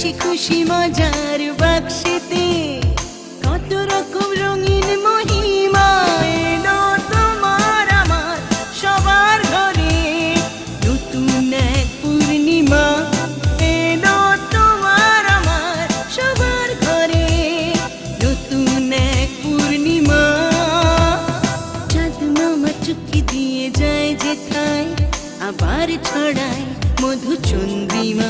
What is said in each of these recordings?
হাসি খুশি, মজার বাক্সেতে কত রকম রঙিন মহিমা এলো তোমার আমার সবার ঘরে। নতুন এক পূর্ণিমা এলো তোমার আমার সবার ঘরে। নতুন এক পূর্ণিমা চাঁদ মামা চুক্তি দিয়ে যায় যেথায়, আবার ছড়ায় মধু চন্দ্রিমা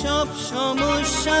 সব সমস্যা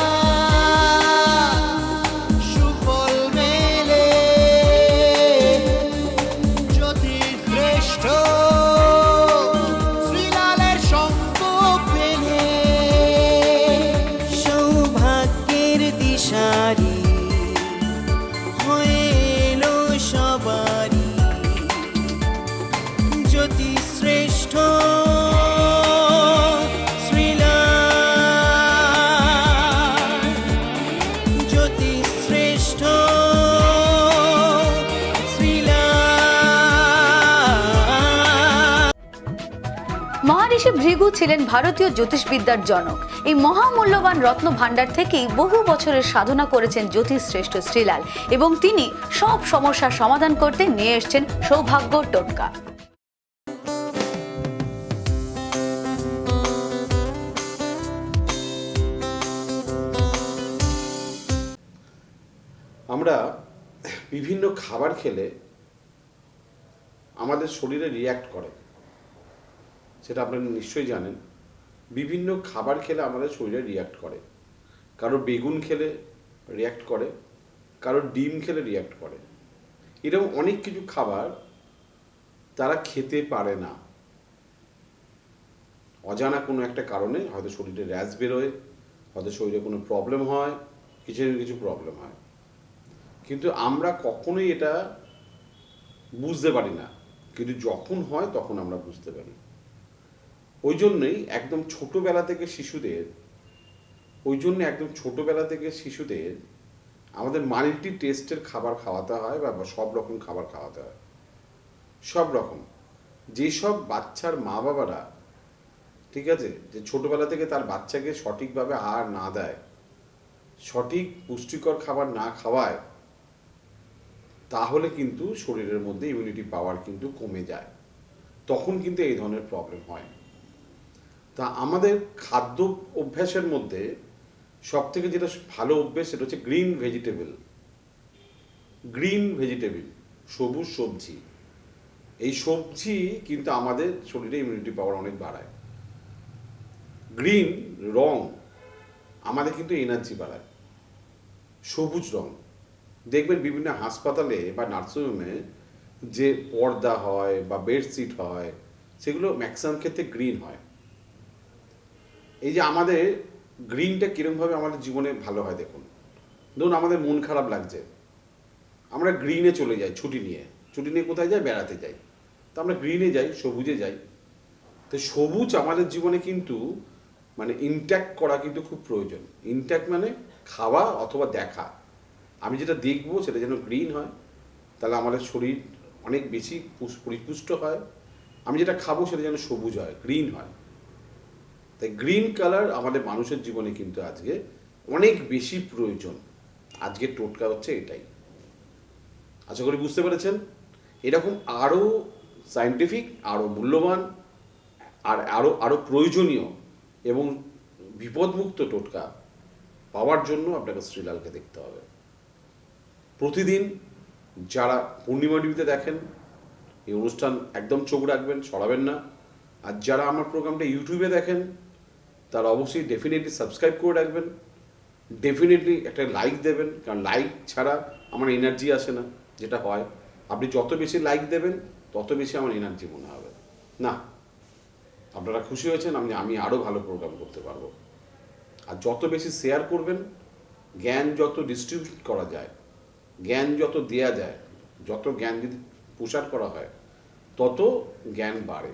মহারিষি ভৃগু ছিলেন ভারতীয় জ্যোতিষবিদ্যার জনক। এই মহামূল্যবান রত্ন ভাণ্ডার থেকেই বহু বছরের সাধনা করেছেন জ্যোতিষ শ্রেষ্ঠ শ্রীলাল এবং তিনি সব সমস্যার সমাধান করতে নিয়ে এসেছেন সৌভাগ্য টোটকা। আমরা বিভিন্ন খাবার খেলে আমাদের শরীরে রিয়্যাক্ট করে। সেটা আপনারা নিশ্চয়ই জানেন, বিভিন্ন খাবার খেলে আমাদের শরীরে রিয়্যাক্ট করে। কারও বেগুন খেলে রিয়্যাক্ট করে, কারও ডিম খেলে রিয়্যাক্ট করে। এরকম অনেক কিছু খাবার তারা খেতে পারে না। অজানা কোনো একটা কারণে হয়তো শরীরে র্যাশ বেরোয়, হয়তো শরীরে কোনো প্রবলেম হয়, কিছু না কিছু প্রবলেম হয়। কিন্তু আমরা কখনোই এটা বুঝতে পারি না। কিন্তু যখন হয় তখন আমরা বুঝতে পারি। ওই জন্যই একদম ছোটবেলা থেকে শিশুদের, ওই জন্য একদম ছোটবেলা থেকে শিশুদের আমাদের মাল্টি টেস্টের খাবার খাওয়াতে হয় বা সব রকম খাবার খাওয়াতে হয়। সব রকম। যেসব বাচ্চার মা বাবারা ঠিক আছে? যে ছোটবেলা থেকে তার বাচ্চাকে সঠিকভাবে আহার না দেয়, সঠিক পুষ্টিকর খাবার না খাওয়ায়, তাহলে কিন্তু শরীরের মধ্যে ইমিউনিটি পাওয়ার কিন্তু কমে যায়। তখন কিন্তু এই ধরনের প্রবলেম হয় তা আমাদের খাদ্য অভ্যাসের মধ্যে সব থেকে যেটা ভালো অভ্যেস সেটা হচ্ছে গ্রিন ভেজিটেবল গ্রিন ভেজিটেবল সবুজ সবজি। এই সবজি কিন্তু আমাদের শরীরে ইমিউনিটি পাওয়ার অনেক বাড়ায়। গ্রিন রং আমাদের কিন্তু এনার্জি বাড়ায়। সবুজ রং। দেখবেন বিভিন্ন হাসপাতালে বা নার্সিংহোমে যে পর্দা হয় বা বেডশিট হয়, সেগুলো ম্যাক্সিমাম ক্ষেত্রে গ্রিন হয়। এই যে আমাদের গ্রিনটা কীরকমভাবে আমাদের জীবনে ভালো হয় দেখুন। ধরুন আমাদের মন খারাপ লাগছে। আমরা গ্রিনে চলে যাই ছুটি নিয়ে। ছুটি নিয়ে কোথায় যাই? বেড়াতে যাই। তো আমরা গ্রিনে যাই, সবুজে যাই। তো সবুজ আমাদের জীবনে কিন্তু মানে ইনট্যাক্ট করা কিন্তু খুব প্রয়োজন। ইনট্যাক্ট মানে খাওয়া অথবা দেখা। আমি যেটা দেখব সেটা যেন গ্রিন হয়, তাহলে আমাদের শরীর অনেক বেশি পুষ- পরিপুষ্ট হয়। আমি যেটা খাব সেটা যেন সবুজ হয় গ্রিন হয়। তাই গ্রিন কালার আমাদের মানুষের জীবনে কিন্তু আজকে অনেক বেশি প্রয়োজন। আজকের টোটকা হচ্ছে এটাই। আশা করি বুঝতে পেরেছেন? এরকম আরও সায়েন্টিফিক আরও মূল্যবান, আর আরও আরও প্রয়োজনীয় এবং বিপদমুক্ত টোটকা পাওয়ার জন্য আপনাকে শ্রীলালকে দেখতে হবে। প্রতিদিন যারা পূর্ণিমা টিভিতে দেখেন, এই অনুষ্ঠান একদম চোখ রাখবেন, সরাবেন না। আর যারা আমার প্রোগ্রামটা ইউটিউবে দেখেন তারা অবশ্যই ডেফিনেটলি সাবস্ক্রাইব করে রাখবেন। ডেফিনেটলি একটা লাইক দেবেন, কারণ লাইক ছাড়া আমার এনার্জি আসে না, যেটা হয়। আপনি যত বেশি লাইক দেবেন, তত বেশি আমার এনার্জি মনে হবে। না, আপনারা খুশি হয়েছেন, আমি আমি আরও ভালো প্রোগ্রাম করতে পারব। আর যত বেশি শেয়ার করবেন, জ্ঞান যত ডিস্ট্রিবিউট করা যায়, জ্ঞান যত দেয়া যায়, যত জ্ঞান যদি প্রসার করা হয়, তত জ্ঞান বাড়ে।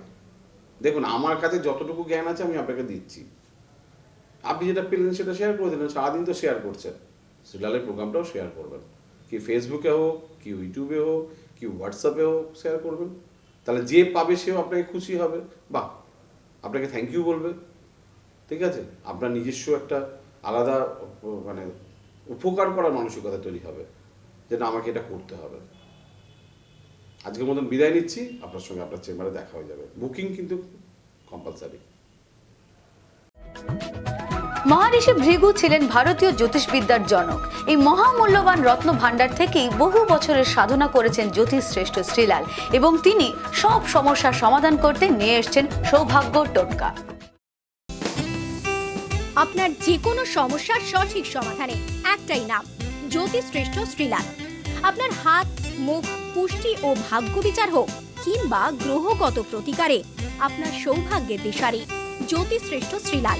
দেখুন, আমার কাছে যতটুকু জ্ঞান আছে, আমি আপনাকে দিচ্ছি। আপনি যেটা পেলেন সেটা শেয়ার করে দিলেন, সারাদিন তো শেয়ার করছেন। সিরিয়ালের প্রোগ্রামটাও শেয়ার করবেন। কি ফেসবুকে হোক, কি ইউটিউবে হোক, কি হোয়াটসঅ্যাপে হোক শেয়ার করবেন। তাহলে যে পাবে সেও আপনাকে খুশি হবে। বাহ! আপনাকে থ্যাংক ইউ বলবে। ঠিক আছে? আপনার নিজস্ব একটা আলাদা মানে উপকার করার মানসিকতা তৈরি হবে যে না আমাকে এটা করতে হবে। আজকের মতন বিদায় নিচ্ছি। আপনার সঙ্গে আপনার চেম্বারে দেখা হয়ে যাবে। বুকিং কিন্তু কম্পালসারি মহারিষি ভৃগু ছিলেন ভারতীয় জ্যোতিষবিদ্যার জনক। এই মহামূল্যবান রত্ন ভাণ্ডার থেকেই বহু বছরের সাধনা করেছেন জ্যোতিষ শ্রেষ্ঠ শ্রীলাল এবং তিনি সব সমস্যার সমাধান করতে নিয়ে এসেছেন সৌভাগ্য টোটকা। আপনার যে কোনো সমস্যার সঠিক সমাধানে একটাই নাম জ্যোতিশ্রেষ্ঠ শ্রীলাল। আপনার হাত, মুখ, পুষ্টি ও ভাগ্য বিচার হোক কিংবা গ্রহগত প্রতিকারে আপনার সৌভাগ্যের দিশারি জ্যোতিশ্রেষ্ঠ Shrilal.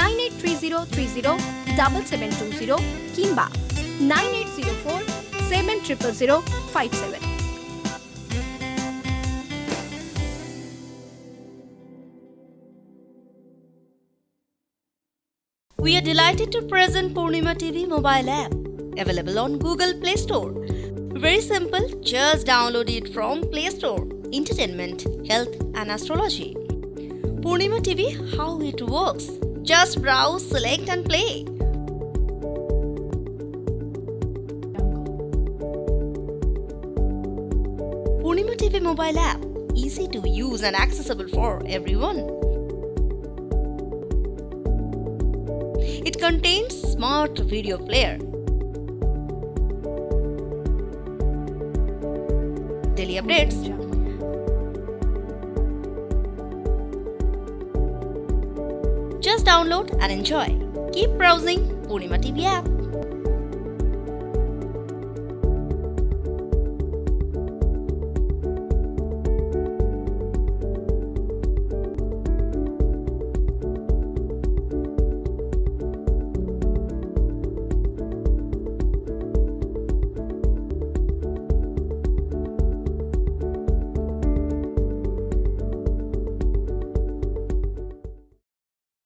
Nine eight three zero three zero double seven two zero কিংবা nine eight zero four seven triple zero five seven We are delighted to present Purnima TV mobile app available on Google Play Store. Very simple, just download it from Play Store. Entertainment, health and astrology. Purnima TV, how it works. Just browse, select and play. Purnima TV mobile app, easy to use and accessible for everyone. It contains smart video player. Daily updates. Just download and enjoy. Keep browsing Purnima TV app.